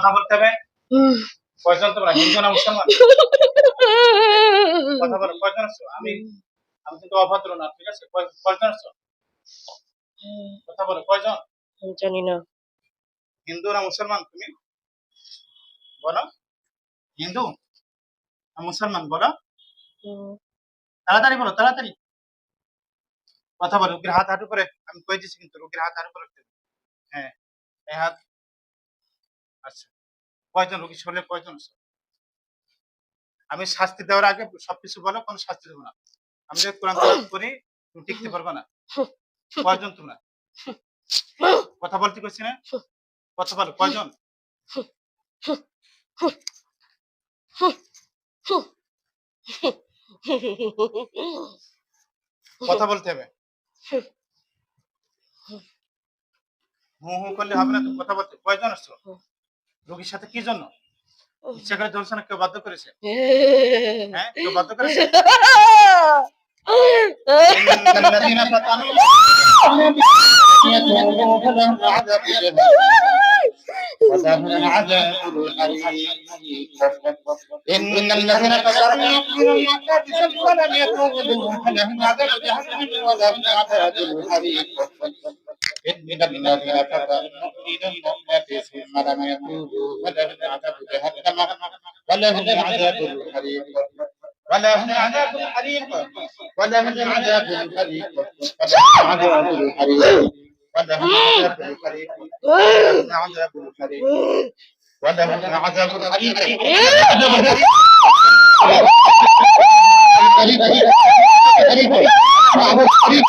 কথা বলতে হবে। কয়জন তোমরা হিন্দু না মুসলমান কথা বলো কয়জন আছো? আমি আমি কিন্তু অভদ্র না ঠিক আছে? কয়জন আছো? কথা বলো কয়জন? জানি না। হিন্দু না মুসলমান তুমি? বলো। হিন্দু না মুসলমান বলো। তাড়াতাড়ি বলো তাড়াতাড়ি। কথা বলো রুগীর হাত হাঁটু করে আমি কয়ে দিচ্ছি কিন্তু রুগীর হাত হাঁটু করে। হ্যাঁ এই হাত আচ্ছা কয়জন রুগী শরীরে কয়জন আমি শাস্তি দেওয়ার আগে সবকিছু বলো, কোনো শাস্তি দেবো না। আমি যদি কোরআন করি, তুমি টিকতে পারবে না। কয়জন তোমরা? কথা বলতে কইছি না কথা বলো, কয়জন? কথা বলতে হবে। হু হু করলে হবে না তো, কথা বলতে কয়জন আসছো রোগীর সাথে কি জন্য ইচ্ছা করে ধরছে না কেউ বাধ্য করেছে হ্যাঁ কেউ বাধ্য করেছে إن الذين فتنوا يتوبون عذاب ولهم عذاب إن الذين كفروا يقولون ولم يتوبوا فلهم عذاب جهنم ولهم عذاب الحريق إن الذين كفروا يؤمنون ثم لم يتوبوا ولهم عذاب جهنم ولهم عذاب الحريق ولهم عذاب الحريق ولهم عذاب الحريق ولهم عذاب الحريق ولهم عذاب الحريق ولهم عذاب الحريق ولهم عذاب الحريق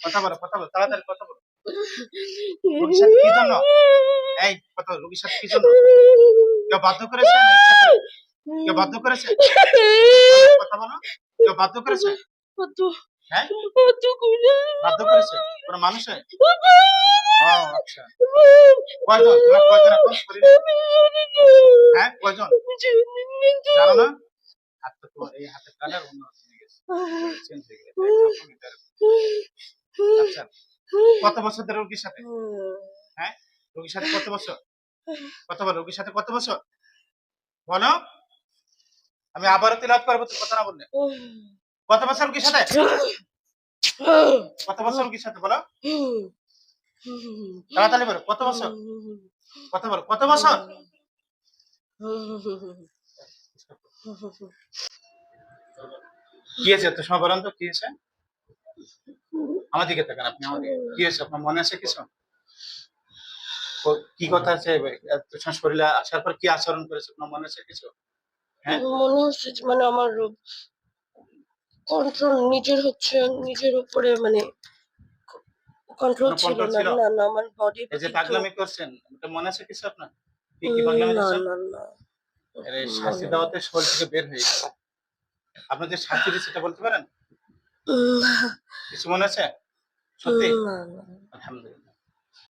কথা বলো কথা বলো তাড়াতাড়ি কথা বলো। রোগীর সাথে কি জন্য? এই কথা রোগীর সাথে কি জন্য? কেউ বাধ্য করেছে? না ইচ্ছা করে কেউ বাধ্য করেছে? কথা বলো কেউ বাধ্য করেছে? হ্যাঁ? বাধ্য করেছে। কোন মানুষে? আচ্ছা। কয়জন? তোমরা কয়জন এখন শরীরে? হ্যাঁ কয়জন? জানো না? হাত তো এই হাতের কালার অন্য কত বছর ধরে রোগীর সাথে? হ্যাঁ? রোগীর সাথে কত বছর? কত বলো রোগীর সাথে কত বছর? বলো। আমি আবারও তিলাত করব তো কথা না বললে। কত বছর রোগীর সাথে? কত বছর রোগীর সাথে, বলো। তাড়াতাড়ি বলো, কত বছর? কত বলো, কত বছর? কি হয়েছে তো সময় বলেন তো কি হয়েছে আমার দিকে তাকান আপনি আমার কি হয়েছে আপনার মনে আছে কিছু? কি কথা আছে? এত শরীরে আসার পর কি আচরণ করেছে? আপনার মনে আছে কিছু? হ্যাঁ? মনে হচ্ছে মানে আমার কন্ট্রোল নিজের হচ্ছে নিজের উপরে মানে কন্ট্রোল কোনো ছিল না। না না আমার বডি এই যে পাগলামি করছেন এটা মনে আছে কিছু আপনার? কি কি পাগলামি করছেন? এর শাস্তি দেওয়াতে শরীর থেকে বের হয়ে গেছে। আপনি যে শাস্তি সেটা বলতে পারেন? কিছু মনে আছে? সত্যি? আলহামদুলিল্লাহ।